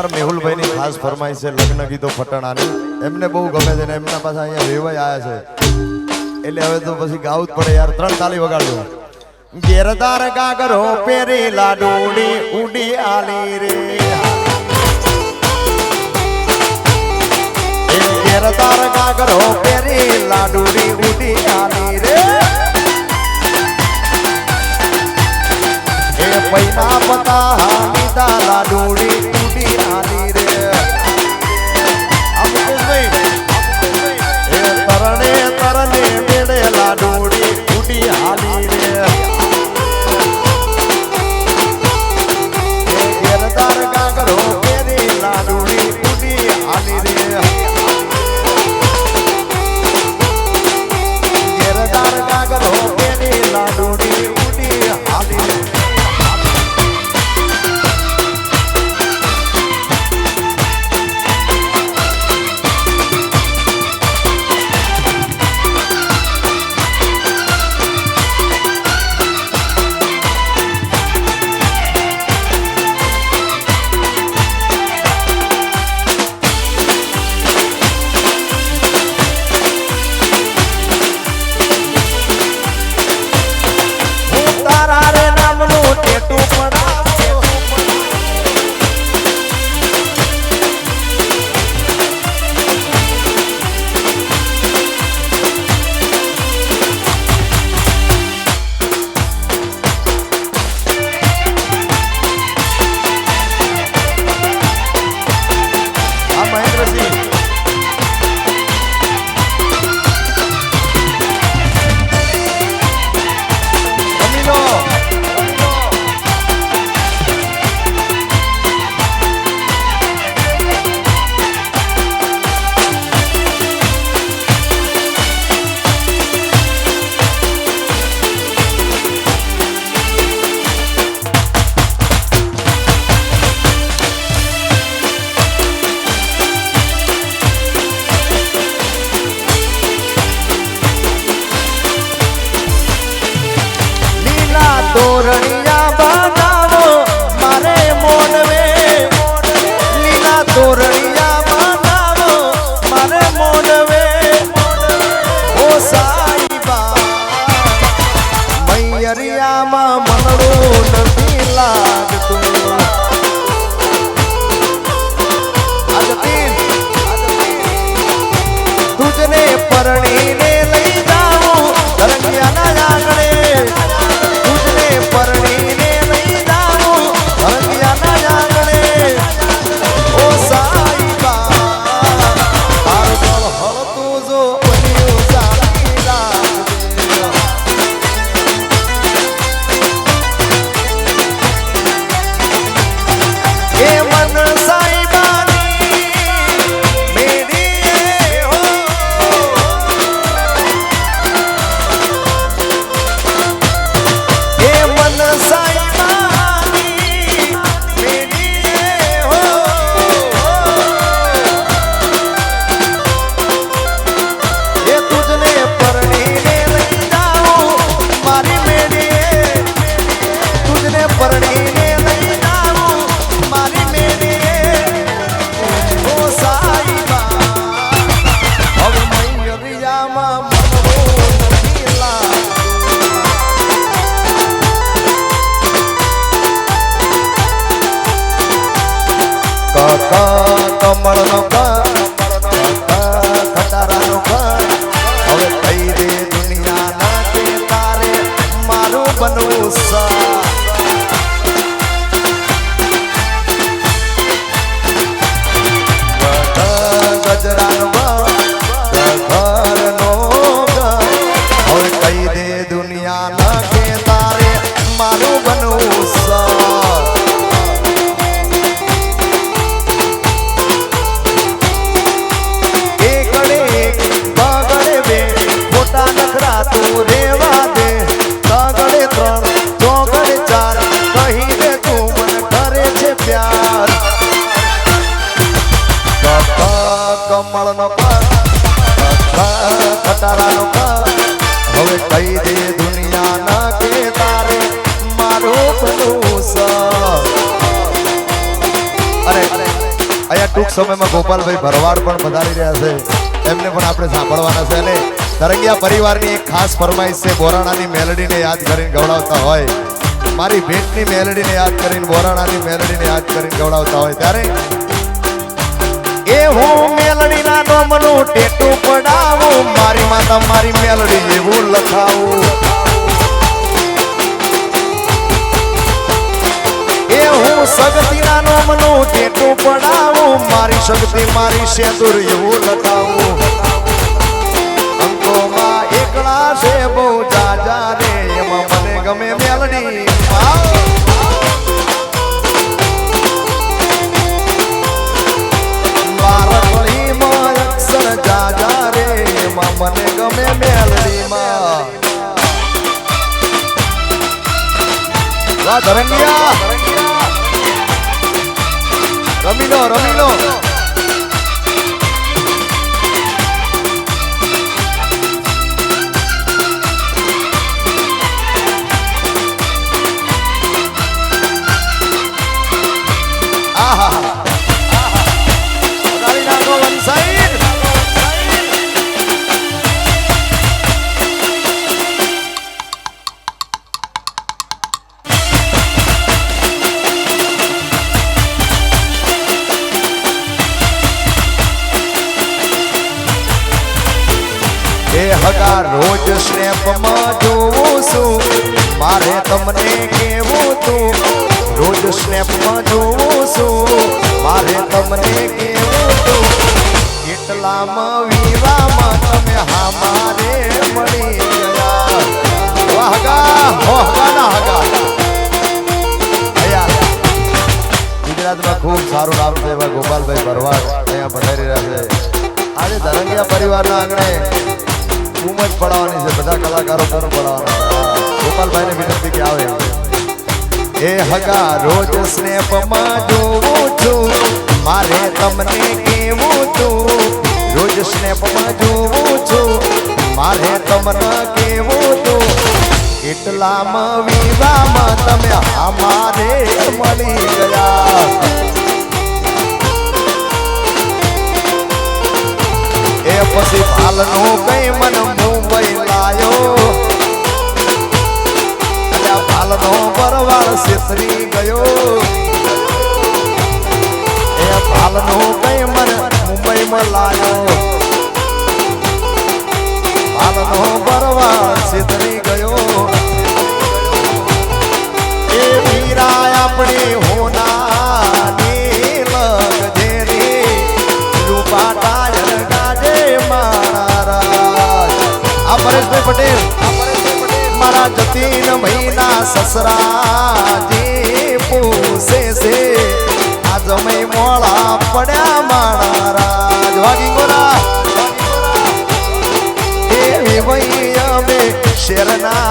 અમારા મેહુલભાઈની ખાસ ફરમાઈ છે લગ્ન ગીતો ફટાણાની એમને બહુ ગમે છે ને એમના પાસે અહીંયા વેવાઈ આવ્યા છે. એટલે હવે તો પછી ગાવું જ પડે યાર, ત્રણ તાલી વગાડજો. ઘેરદાર ગાગરો પેરી લાડુડી ઉડી આલી રે. ઘેરદાર ગાગરો પેરી લાડુડી ઉડી આલી રે. પૈના પતા હા લીધા લાડુડી I need it. સમયમાં ગોપાલભાઈ ભરવાડ પણ વધારી રહ્યા છે. એમને પણ આપણે સાંભળવાના છે અને તરંગિયા પરિવારની એક ખાસ ફરમાઈશ છે, બોરાણાની મેલડીને યાદ કરીને ગવડાવતા હોય. મારી ભેટની મેલડીને યાદ કરીને, બોરાણાની મેલડીને યાદ કરીને ગવડાવતા હોય. ત્યારે એ હું મેલડીના ડોમનું ટેટું પડાવું. શક્તિ મારી સેતુર એવું લખાવું. અંકોમાં એકલા છે બહુ જાજા રે, એમાં મને ગમે મેલડી મને ગમે મેલડીમાં. ધરંગિયા રમી રમી લો હગા રોજ સ્નેપમાં જોઉં છું. મારે તમને કેવું તું, રોજ સ્નેપમાં જોઉં છું. મારે તમને કેવું તું, એટલામાં વિવામાં તમે હા મારે મળી ગયા હગા હો હગા ના હગા ગુજરાતમાં ખૂબ સારું નામ છે એવા ગોપાલભાઈ ભરવાડ. અહીંયા પધારી રહ્યા છે. આજે ધરંગિયા પરિવારના આંગણે બૂમ જ પડાવવાની છે બધા કલાકારો પર પડાવવાના. ગોપાલભાઈને વિનંતી કે આવે એ હગા રોજ સ્નેપમાં જોઉં છું. મારે તમને કેવું તું. રોજ સ્નેપમાં જોઉં છું. મારે તમને કેવું તું. એટલામાં વિવામાં તમે અમારે મળી ગયા. એ પછી પાલનો કઈ મન મુંબઈ લાયો? પાલનો પરવાળ સિસરી ગયો. એ પાલનો કઈ મન મુંબઈમાં લાયો? પાલનો પરવાળ પરેશભાઈ પટેલ. મારા જતીન મહિના સસરાજી પૂછે છે આજ જમઈ મોળા પડ્યા મારા વાગી ગોરા એવી વઈ અમે શેરના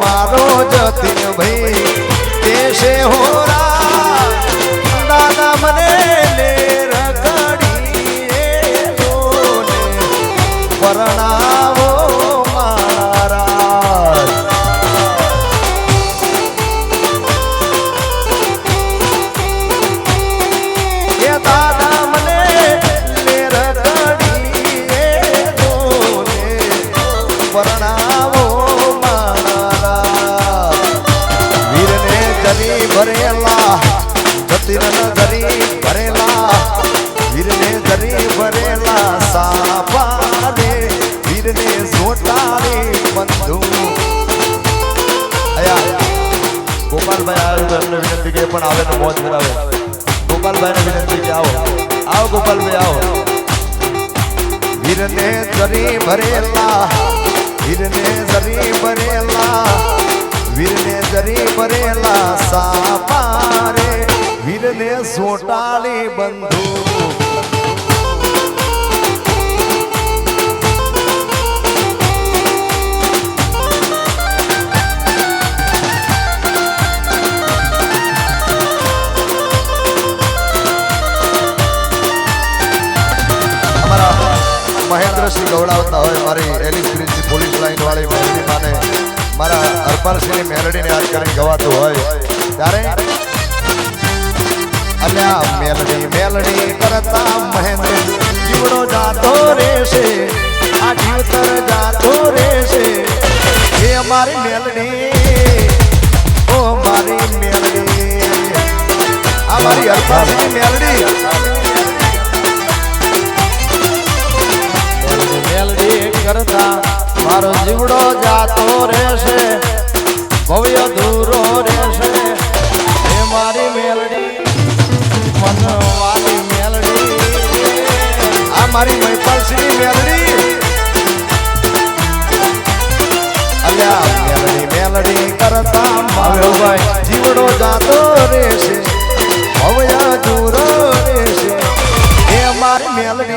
મારા જતીન ભાઈ દેશે હોરા પરણાવો મારા. વીરને જરી ભરેલા જતીન જરી ભરેલા. વીરને જરી ભરેલા સાપાને, વીરને જોટારે બંધુ. ગોપાલભાઈ આવે તો એમને વિનંતી કે પણ આવે મોજ કરાવે ગોપાલભાઈને વિનંતી કે આવો. આવો ગોપાલભાઈ, આવો. વીરને જરી ભરેલા વીરને જરી ભરેલા વીરને જરી ભરેલા સાપારે વીરને સોટાળી બંધુ. મહેન્દ્રસિંહ ગવડાવતા હોય મારી મારા મેલડીને કરીને ગવાતું હોય. ત્યારે અલ્યા મેલડી મેલડી કરતા મહેન્દ્ર જીવડો જાતો રહેશે, આ જીવતર જાતો રહેશે. એ અમારી મેલડી, ઓ મારી મેલડી, આ મારી હરપાલસિંહની મેલડી મેલડી. મારો જીવડો જાતો રહેશે, ભવ્ય ધૂરો રહેશે. એ મારી મેલડી મનવાળી મેલડી, આ મારી મહિપાલસિંહની મેલડી. અલ્યા મેલડી મેલડી કરતા મારો ભાઈ જીવડો જાતો રહેશે, ભવ્ય ધૂરો રહેશે. એ મારી મેલડી